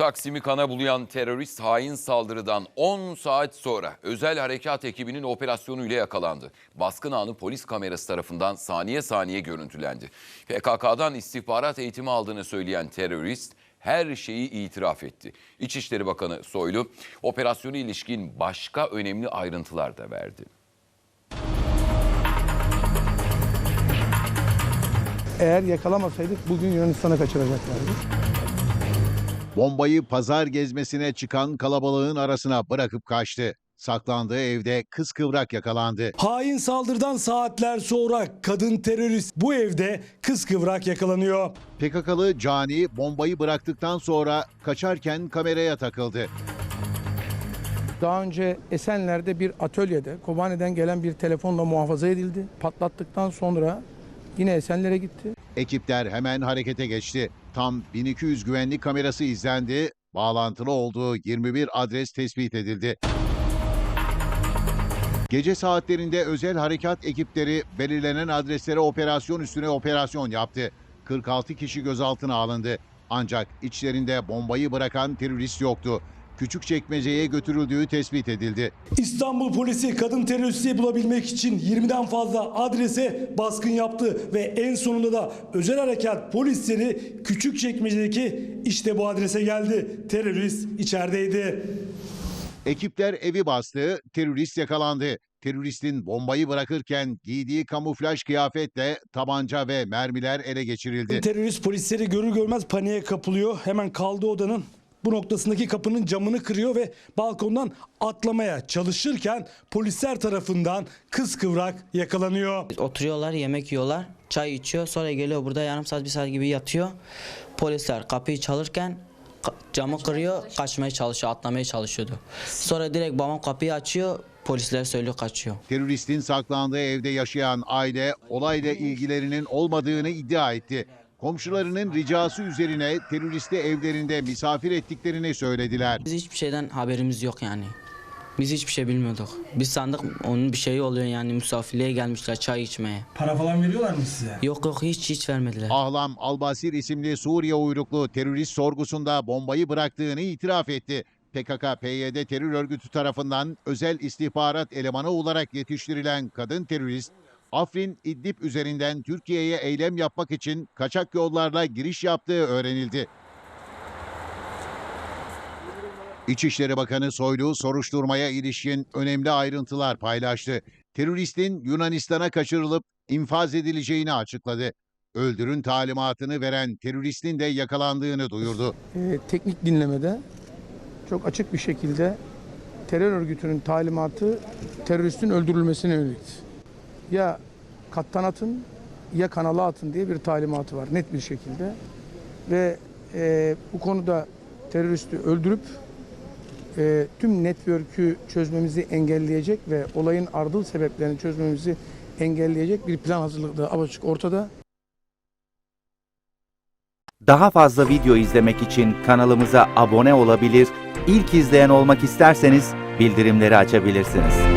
Taksim'i kana bulayan terörist hain saldırıdan 10 saat sonra özel harekat ekibinin operasyonuyla yakalandı. Baskın anı polis kamerası tarafından saniye saniye görüntülendi. PKK'dan istihbarat eğitimi aldığını söyleyen terörist her şeyi itiraf etti. İçişleri Bakanı Soylu operasyona ilişkin başka önemli ayrıntılar da verdi. Eğer yakalamasaydık bugün Yunanistan'a kaçıracaklardı. Bombayı pazar gezmesine çıkan kalabalığın arasına bırakıp kaçtı. Saklandığı evde kıskıvrak yakalandı. Hain saldırıdan saatler sonra kadın terörist bu evde kıskıvrak yakalanıyor. PKK'lı Cani bombayı bıraktıktan sonra kaçarken kameraya takıldı. Daha önce Esenler'de bir atölyede Kobani'den gelen bir telefonla muhafaza edildi. Patlattıktan sonra yine Esenler'e gitti. Ekipler hemen harekete geçti. Tam 1200 güvenlik kamerası izlendi. Bağlantılı olduğu 21 adres tespit edildi. Gece saatlerinde özel harekat ekipleri belirlenen adreslere operasyon üstüne operasyon yaptı. 46 kişi gözaltına alındı. Ancak içlerinde bombayı bırakan terörist yoktu. Küçükçekmece'ye götürüldüğü tespit edildi. İstanbul polisi kadın teröristi bulabilmek için 20'den fazla adrese baskın yaptı ve en sonunda da özel harekat polisleri Küçükçekmece'deki işte bu adrese geldi. Terörist içerideydi. Ekipler evi bastı, terörist yakalandı. Teröristin bombayı bırakırken giydiği kamuflaj kıyafetle tabanca ve mermiler ele geçirildi. Terörist polisleri görür görmez paniğe kapılıyor. Hemen kaldığı odanın bu noktasındaki kapının camını kırıyor ve balkondan atlamaya çalışırken polisler tarafından kıskıvrak yakalanıyor. Oturuyorlar, yemek yiyorlar, çay içiyor. Sonra geliyor burada yarım saat, bir saat gibi yatıyor. Polisler kapıyı çalırken camı kırıyor, kaçmaya çalışıyor, atlamaya çalışıyordu. Sonra direkt babam kapıyı açıyor, polisler söylüyor kaçıyor. Teröristin saklandığı evde yaşayan aile olayla ilgilerinin olmadığını iddia etti. Komşularının ricası üzerine teröristi evlerinde misafir ettiklerini söylediler. Biz hiçbir şeyden haberimiz yok yani. Biz hiçbir şey bilmiyorduk. Biz sandık onun bir şeyi oluyor yani misafirliğe gelmişler çay içmeye. Para falan veriyorlar mı size? Yok yok hiç hiç vermediler. Ahlam Albasir isimli Suriye uyruklu terörist sorgusunda bombayı bıraktığını itiraf etti. PKK-PYD terör örgütü tarafından özel istihbarat elemanı olarak yetiştirilen kadın terörist, Afrin İdlib üzerinden Türkiye'ye eylem yapmak için kaçak yollarla giriş yaptığı öğrenildi. İçişleri Bakanı Soylu soruşturmaya ilişkin önemli ayrıntılar paylaştı. Teröristin Yunanistan'a kaçırılıp infaz edileceğini açıkladı. Öldürün talimatını veren teröristin de yakalandığını duyurdu. Ee, teknik dinlemede çok açık bir şekilde terör örgütünün talimatı teröristin öldürülmesine yönelik. Ya kattan atın ya kanala atın diye bir talimatı var net bir şekilde. Ve e, bu konuda teröristi öldürüp e, tüm network'ü çözmemizi engelleyecek ve olayın ardıl sebeplerini çözmemizi engelleyecek bir plan hazırlığı açık ortada. Daha fazla video izlemek için kanalımıza abone olabilir, ilk izleyen olmak isterseniz bildirimleri açabilirsiniz.